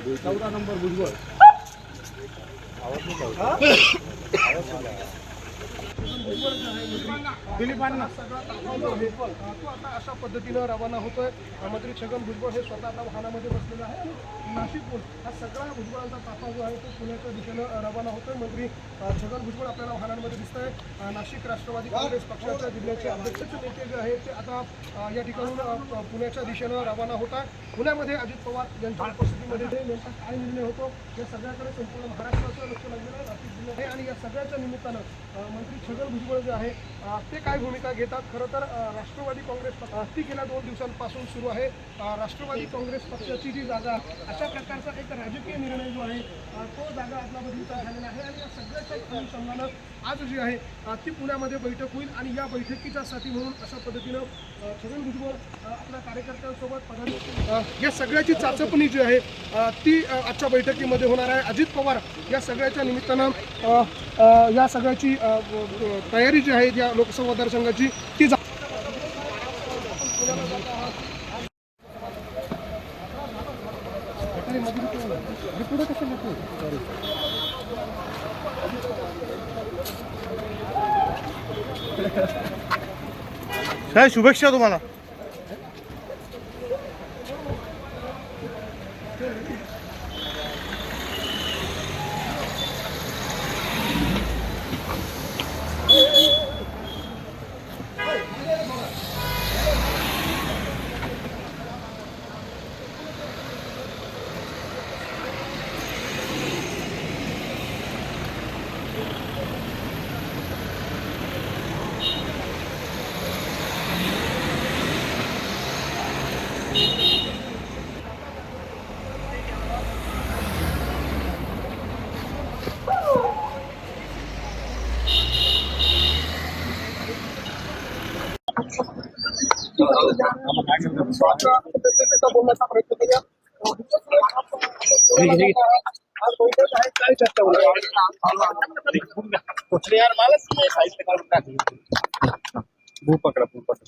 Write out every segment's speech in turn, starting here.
चौदा नंबर भुजबळ. दिलीपांना तो आता अशा पद्धतीनं रवाना होतोय. मंत्री छगन भुजबळ हे स्वतः आता वाहनामध्ये बसलेलं आहे आणि नाशिकहून हा सगळा भुजबळांचा ताफा जो आहे तो पुण्याच्या दिशेनं रवाना होतोय. मंत्री छगन भुजबळ आपल्याला वाहनांमध्ये दिसत आहे नाशिक राष्ट्रवादी काँग्रेस पक्षाच्या जिल्ह्याचे अध्यक्ष नेते जे आहेत ते आता या ठिकाणून पुण्याच्या दिशेनं रवाना होत आहे पुण्यामध्ये अजित पवार यांच्या उपस्थितीमध्ये नेमका काय निर्णय होतो? या सगळ्याकडे संपूर्ण महाराष्ट्राचं लक्ष लागलेलं आहे. नाशिक जिल्ह्यात. आहे आणि या सगळ्याच्या निमित्तानं मंत्री छगन पिंपळ जे आहे ते काय भूमिका घेतात? खरं तर राष्ट्रवादी काँग्रेस पक्ष ती गेल्या दोन दिवसांपासून सुरू आहे. राष्ट्रवादी काँग्रेस पक्षाची जी जागा अशा प्रकारचा एक राजकीय निर्णय जो आहे तो जागा आदलाबदलीचा झालेला आहे आणि या सगळ्याच्या अनुषंगानं आज जी आहे ती पुण्यामध्ये बैठक होईल आणि या बैठकीच्या साठी म्हणून अशा पद्धतीनं छगन भुजबळ आपल्या कार्यकर्त्यांसोबत पदाधिकारी या सगळ्याची चाचपणी जी आहे ती आजच्या बैठकीमध्ये होणार आहे. अजित पवार या सगळ्याच्या निमित्तानं या सगळ्याची तयारी जी आहे या लोकसभा मतदारसंघाची ती जा- काय शुभेच्छा तुम्हाला. बोलण्याचा प्रयत्न आहे काय चर्चा होणार यार मलाच साहित्य काढून टाक भू पकडा भू पकडा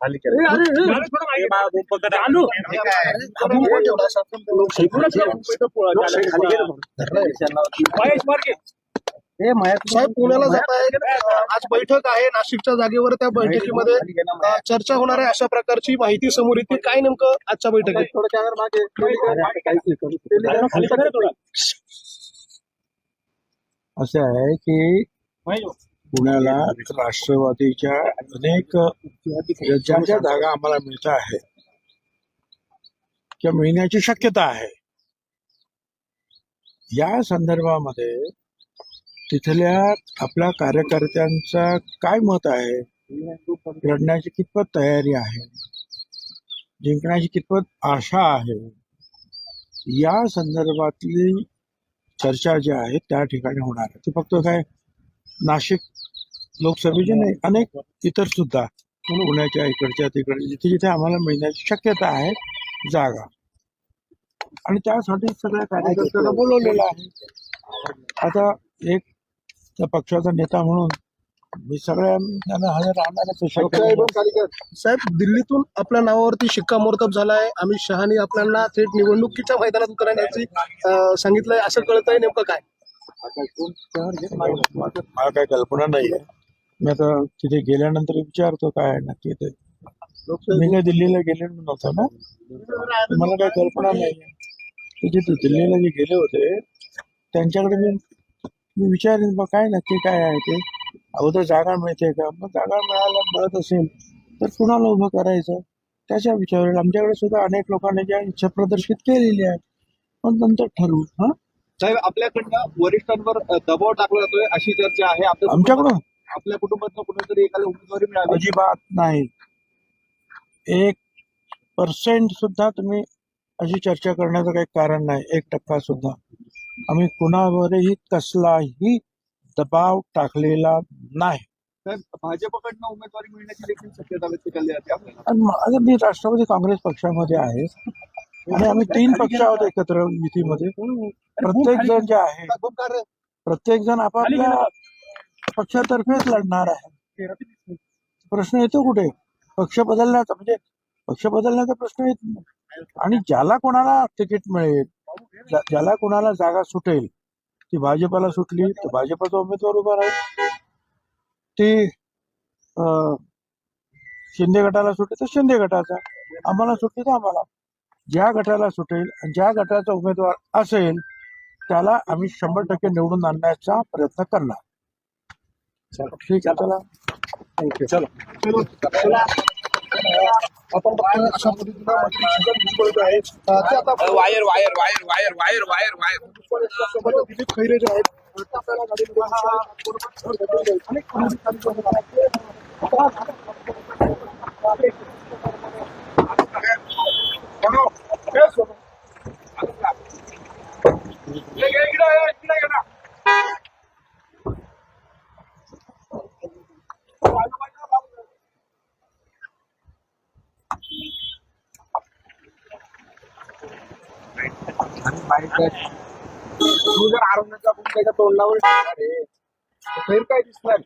खाली साहेब पुण्याला जात आहे आज बैठक आहे नाशिकच्या जागेवर त्या बैठकीमध्ये चर्चा होणार आहे अशा प्रकारची माहिती समोर येते. काय नेमकं आजच्या बैठकीत? असं आहे की पुण्याला राष्ट्रवादीच्या अनेक ज्या ज्या जागा आम्हाला मिळत आहेत. किंवा मिळण्याची शक्यता आहे. या संदर्भामध्ये तिथल्या आपल्या कार्यकर्त्यांचा काय मत आहे? लढण्याची कितपत तयारी आहे? जिंकण्याची कितपत आशा आहे? या संदर्भातली चर्चा जी आहे त्या ठिकाणी होणार आहे. ती फक्त काय नाशिक लोकसभेचे नाही अनेक इतर सुद्धा पुण्याच्या इकडच्या तिकडच्या जिथे जिथे आम्हाला मिळण्याची शक्यता आहे जागा. आणि त्यासाठी सगळ्या कार्यकर्त्यांना बोलवलेलं आहे. आता एक त्या पक्षाचा नेता म्हणून मी सगळ्यांना हजर आहे. शक्य साहेब दिल्लीतून आपल्या नावावरती शिक्कामोर्तब झालाय. अमित शहानी आपल्याला थेट निवडणुकीच्या मैदानात उतरण्याची सांगितलंय. असं कळतंय नेमकं काय? मला काय कल्पना नाही आहे मी आता तिथे गेल्यानंतर विचारतो काय आहे नक्की ते. मी काय दिल्लीला गेलेलो नव्हतो ना? मला काय कल्पना नाही आहे ते जिथे दिल्लीला जे गेले होते त्यांच्याकडे मी मी विचारेन बा काय नक्की काय आहे ते? अगोदर जागा मिळते का? मग जागा मिळायला मिळत असेल तर कुणाला उभं करायचं? त्याच्या विचारावर आमच्याकडे सुद्धा अनेक लोकांनी ज्या इच्छा प्रदर्शित केलेली आहे पण नंतर ठरवू. हा? साहेब आपल्याकडनं वरिष्ठांवर दबाव टाकला जातोय अशी चर्चा आहे. आमच्याकडून आपल्या कुटुंबातनं कुठेतरी एखादी उमेदवारी मिळाली अजिबात नाही. एक पर्सेंट सुद्धा तुम्ही अशी चर्चा करण्याचं काही कारण नाही. एक टक्का सुद्धा. आम्ही कुणावरही कसलाही दबाव टाकलेला नाही. भाजपकडनं उमेदवारी मिळण्याची देखील शक्यता व्यक्त केली जाते आपल्याला. मी राष्ट्रवादी काँग्रेस पक्षामध्ये आहे आणि आम्ही तीन पक्ष आहोत एकत्र युतीमध्ये प्रत्येक जण जे आहे प्रत्येक जण आपापल्या पक्षातर्फेच लढणार आहे. प्रश्न येतो कुठे? पक्ष बदलण्याचा म्हणजे पक्ष बदलण्याचा प्रश्न येत नाही. आणि ज्याला कोणाला तिकीट मिळेल ज्याला कोणाला जागा सुटेल ती भाजपाला सुटली तर भाजपाचा उमेदवार उभा राहील. ती शिंदे गटाला सुटली तर शिंदे गटाचा. आम्हाला सुटली तर आम्हाला. ज्या गटाला सुटेल आणि ज्या गटाचा उमेदवार असेल त्याला आम्ही शंभर टक्के निवडून आणण्याचा प्रयत्न करणार. ठीक आहे चला. थँक्यू चलो. आपण बघतोय अशा पद्धतीनं मंत्री छगन भुजबळ जे आहेत अं, ते आता wire wire wire wire wire wire wire सोबत दिलीप खैरे जे आहेत अं, ते आपल्याला गाडीमध्ये दिसत आहेत. बरोबर घर घेतलेले आहेत. अनेक पदाधिकारी जे आहेत. तू जर आरोग्याचा त्याच्या तोंडावर ठेवणार आहे फेर काय दिसणार.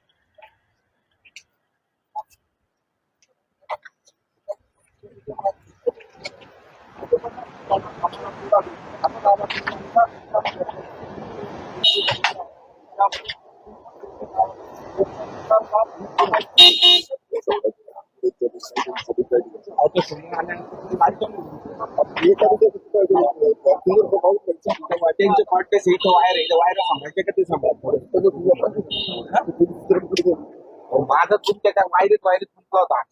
त्यांचे कॉन्टेस्ट इथं वायर आहे वायर सांगायचे का ते सांगा माझा तुमच्या काय वायरीत वायरीत तुमचा होता.